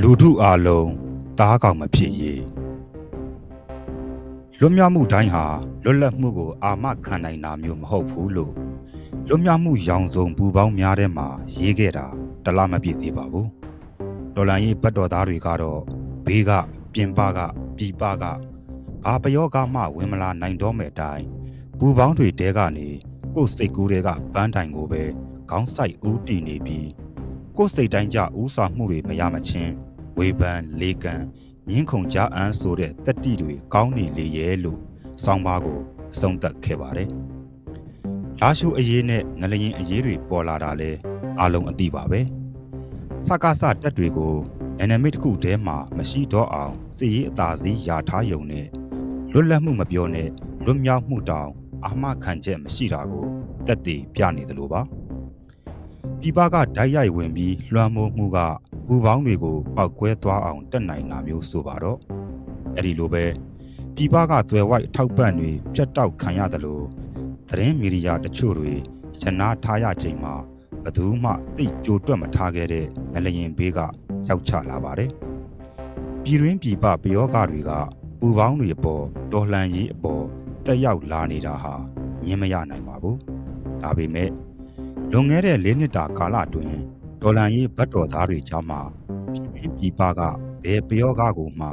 လူထုအားလုံးတားကောင်မဖြစ်ရေးလွတ်မြောက်မှုတိုင်းဟာလွတ်လပ်မှုကိုအာမခံနိုင်တာမျိုးမဟုတ်ဘူးလို့လွတ်မြောက်မှုရောင်စုံပူပေါင်းများထဲမှာရေးခဲ့တာတလားမပြည့်သေးပါဘူးဒေါ်လာရေးဘတ်တော်သားတွေကတော့ဘေးကပြင်ပကပြည်ပကဘာပယောကမှဝင်မလာနိုင်တော့မဲ့အတိုင်းပူပေါင်းတွေတဲကနေကိုယ်စိတ်ကူးတွေကပန်းတိုင်ကိုပဲခေါင်းဆိုင်ဦးတည်နေပြီး ကိုယ်စိတ်တိုင်းကြဦးစာမှုတွေမရမချင်းဝေဖန်လေးကန်ငင်းခုန်ကြအန်းဆိုတဲ့တက်တီတွေကောင်းနေလေရဲ့လို့စောင်းပါကိုအဆုံးသတ်ခဲ့ပါတယ်။လာရှုအရေးနဲ့ငလျင်အရေးတွေပေါ်လာတာလဲအလုံးအသိပါပဲ။စကားစတက်တွေကိုအနမိတ်တစ်ခုတည်းမှာမရှိတော့အောင်စီရေးအသာစီးယာထားယုံနဲ့လွတ်လပ်မှုမပြောနဲ့လွတ်မြောက်မှုတောင်အာမခံချက်မရှိတာကိုတက်တည်ပြနေသလိုပါ ပြည်ပကဓာတ်ရိုက်ဝင်ပြီးလွှမ်းမိုးမှုကဘူပေါင်းတွေကိုပောက်ကွဲသွားအောင်တက်နိုင်တာမျိုးဆိုပါတော့အဲ့ဒီလိုပဲပြည်ပကသွယ်ဝိုက်ထောက်ပံ့တွေပြတ်တောက်ခံရတယ်လို့သတင်းမီဒီယာတချို့တွေရှနာထားရချိန်မှာဘယ်သူမှသိကြိုတွက်မထားခဲ့တဲ့ငလျင်ဘေးကရောက်ချလာပါတယ်ပြည်တွင်းပြည်ပပယောဂတွေကပူပေါင်းတွေအပေါ်တော်လှန်ရေးအပေါ်တက်ရောက်လာနေတာဟာငင်းမရနိုင်ပါဘူးဒါပေမဲ့ လွန်ခဲ့တဲ့၄နှစ်တာကာလအတွင်းဒေါ်လာရေးဘတ်တော်သားတွေကြားမှာပြည်ပြည်ပကဘယ်ပယောဂကိုမှ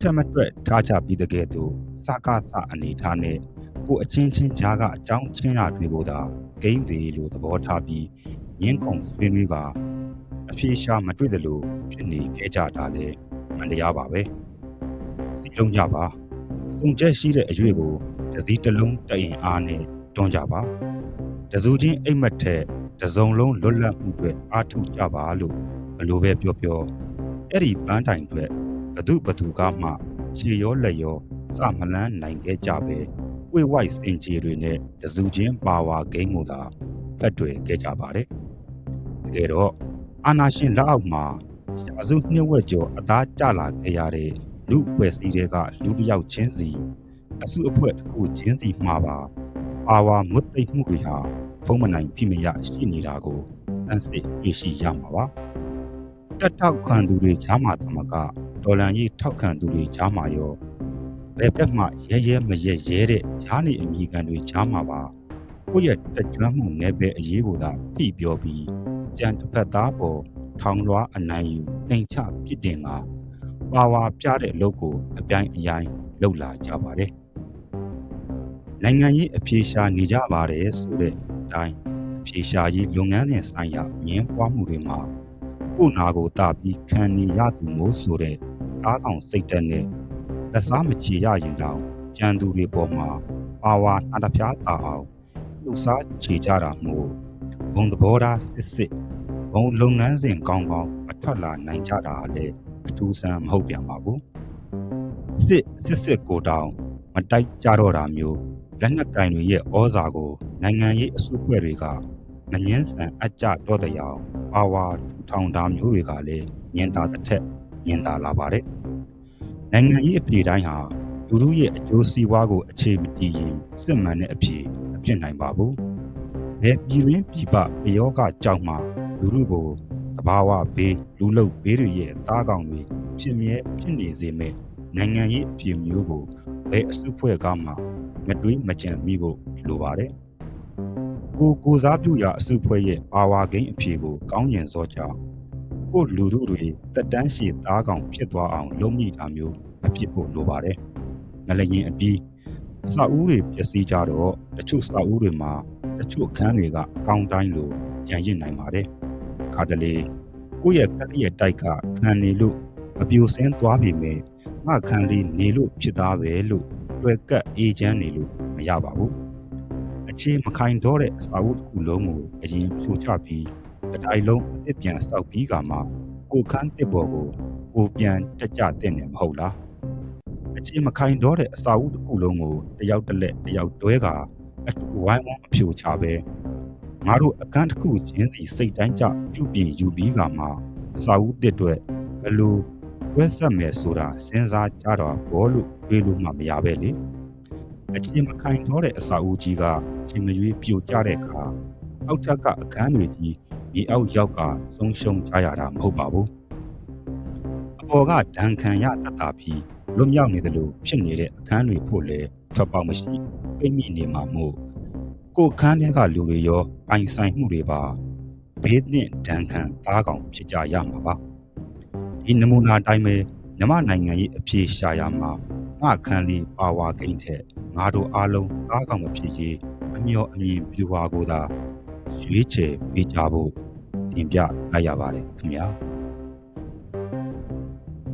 ထက်မတွက်ထားချပြီးတဲ့ကဲ့သို့စကားစအနေထားနဲ့ကိုအချင်းချင်းကြားကအကြောင်းချင်းရာတွေကိုသာဂိမ်းတွေလို့သဘောထားပြီးငင်းခုန်ဆွေးနွေးကအပြေရှာမတွေ့တယ်လို့ဖြစ်နေခဲ့ကြတာလေမတရားပါပဲစီလုံးကြပါစုံချက်ရှိတဲ့အရွေကိုတစည်းတစ်လုံးတရင်အားနဲ့တွန်းကြပါ တစုချင်းအိတ်မက်ထက်တစုံလုံးလွတ်လပ်မှုတွေအားထုတ်ကြပါလို့ဘလို့ပဲပြောပြောအဲ့ဒီပန်းတိုင်တွေဘသူဘသူကမှခြေရောလက်ရောစမလန်းနိုင်ခဲ့ကြပဲဝိဝိုက်စင်ကြီးတွေနဲ့တစုချင်းပါဝါဂိမ်းကိုသာဖက်တွေခဲ့ကြပါတယ်တကယ်တော့အာနာရှင်လက်အောက်မှာရှာစုနှိမ့်ဝက်ကျော်အသားကျလာခဲ့ရတဲ့လူပွဲစည်းတွေကလူတစ်ယောက်ချင်းစီအစုအဖွဲ့တစ်ခုချင်းစီမှာပါပါဝါမွတ်သိပ်မှုတွေဟာ ဖုံးမနိုင်ပြမရရှိနေတာကိုစမ်းစစ်တွေ့ရှိရမှာပါတက်ထောက်ခံသူတွေချားမှာတမကဒေါ်လန်ကြီးထောက်ခံသူတွေချားမှာရောဘယ်ဘက်မှရဲရဲမရဲရဲတဲ့ဈာနေအမိခံတွေချားမှာပါကိုယ့်ရဲ့တကြွမှုနယ်ပယ်အရေးကိုသာပြပြောပြီးကြံတစ်ဖက်သားပေါ်ထောင်လွှားအနိုင်ယူနှိမ်ချပြစ်တင်ကပါဝါပြတဲ့အလုပ်ကိုအပြိုင်အယိုင်းလှုပ်လာကြပါတယ်နိုင်ငံရေးအပြေရှားနေကြပါတယ်ဆိုတဲ့အ တိုင်းအပြေရှားရေးလုပ်ငန်းစဉ်ဆိုင်ရာငင်းပွားမှုတွေမှာကိုနာကိုတာပြီးခံနေရသူမို့ဆိုတဲ့အားကောင်စိတ်တက်နဲ့လက်စားမချေရရင်တောင်ကြံသူတွေပေါ်မှာပါဝါနှာတပြားတာအောင်လှူစားချေကြတာမို့ဘုံသဘောထားစစ်စစ်ဘုံလုပ်ငန်းစဉ်ကောင်းကောင်းမထွက်လာနိုင်ကြတာလည်းအထူးဆန်းမဟုတ်ပြန်ပါဘူးစစ်စစ်စစ်ကိုတောင်မတိုက်ကြတော့တာမျိုးလက်နက်ကင်တွေရဲ့ဩဇာကို နိုင်ငံရေးအစုအဖွဲ့တွေကမငင်းဆန်အကြတော့တဲ့အောင်ပါဝါထူထောင်တာမျိုးတွေကလည်းညင်တာတစ်ထက်ညင်တာလာပါတယ်နိုင်ငံရေးအပြေတိုင်းဟာလူလူရဲ့အကျိုးစီးပွားကိုအခြေမတည်ရင်စစ်မှန်တဲ့အပြေမဖြစ်နိုင်ပါဘူးဘယ်ပြည်ရင်းပြည်ပပယောကကြောက်မှလူလူကိုတဘာဝဘေးလူလုတ်ဘေးတွေရဲ့သားကောင်တွေဖြစ်မြဲဖြစ်နေစေမဲ့နိုင်ငံရေးအပြေမျိုးကိုဘယ်အစုဖွဲ့ကမှမတွေးမကြံမိဖို့လိုပါတယ် ကိုကိုစားပြုရာအစုဖွဲ့ရဲ့အာဝါဂိမ်းအဖြေကိုကောင်းကျင်စောကြောင်းကိုလူလူတွေတက်တန်းရှည်သားကောင်ဖြစ်သွားအောင်လုပ်မိတာမျိုးမဖြစ်ဖို့လိုပါတယ်။ငလျင်အပြီးစာအုပ်တွေပျက်စီးကြတော့တချို့စာအုပ်တွေမှာတချို့အခန်းတွေကအကောင်းတိုင်းလိုကြံရစ်နိုင်ပါတယ်။ခါတလေကိုယ့်ရဲ့ကလေးရဲ့တိုက်ကခံနေလို့မပြိုစင်းသွားပြီမဲ့ငါခံလေးနေလို့ဖြစ်သားပဲလို့တွေ့ကပ်အေးချမ်းနေလို့မရပါဘူး။ အခြေမခိုင်တော့တဲ့အစာအုပ်တစ်ခုလုံးကိုအရင်ဖြိုချပြီးတတိုင်းလုံးအစ်ပြန်စောက်ပြီးကမှကိုခန်းတစ်ပေါ်ကိုကိုပြန်တက်ကြတဲ့နေမဟုတ်လားအခြေမခိုင်တော့တဲ့အစာအုပ်တစ်ခုလုံးကိုတယောက်တစ်လက်တယောက်တွဲကအတူဝိုင်းဝန်းအဖြိုချပဲငါတို့အခန်းတစ်ခုချင်းစီစိတ်တိုင်းကြပြုပြင်ယူပြီးကမှအစာအုပ်တစ်တွေဘလို့တွဲဆက်မယ်ဆိုတာစဉ်းစားကြတော့ဘောလို့တွေးလို့မှမရပဲလေ အခြေမခိုင်တော့တဲ့အစာအုပ်ကြီးကချိန်မရွေးပြိုကျတဲ့အခါအောက်ထက်ကအခန်းတွေကြီးမြေအောက်ရောက်ကဆုံးရှုံးကြရတာမဟုတ်ပါဘူးပေါ်ကဒဏ်ခံရတတ်တာပြီးလွတ်မြောက်နေတယ်လို့ဖြစ်နေတဲ့အခန်းတွေဖို့လည်းထွက်ပေါက်မရှိပြိမိနေမှာမို့ကိုယ်ခန်းထဲကလူတွေရောပိုင်ဆိုင်မှုတွေပါဘေးသင့်ဒဏ်ခံသားကောင်ဖြစ်ကြရမှာပါဒီနမူနာအတိုင်းပဲမြမနိုင်ငံရဲ့အပြေရှာရမှာငါခန်းလေးပါဝါကိန်းထက် ငါတို့အားလုံးသားကောင်မဖြစ်ရေးအမျော်အမြင်ပြူပါကိုသာရွေးချယ်ပေးကြဖို့တင်ပြလိုက်ရပါတယ်ခင်ဗျာ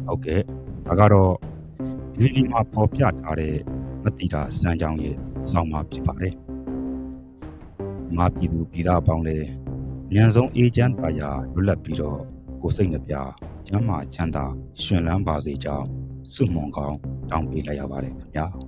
ဟုတ်ကဲ့ဒါကတော့ဒီဒီမှာပေါ်ပြထားတဲ့မတိတာစမ်းကြောင်းရဲ့စောင်းမှာဖြစ်ပါတယ်။မာပြည်သူပြည်သားအပေါင်းလည်းအမြန်ဆုံးအေဂျင့်တာယာလွတ်လပ်ပြီးတော့ကိုယ်စိတ်နှပြကျမ်းမာချမ်းသာရှင်လန်းပါစေကြောင်းဆုမွန်ကောင်းတောင်းပေးလိုက်ရပါတယ်ခင်ဗျာ။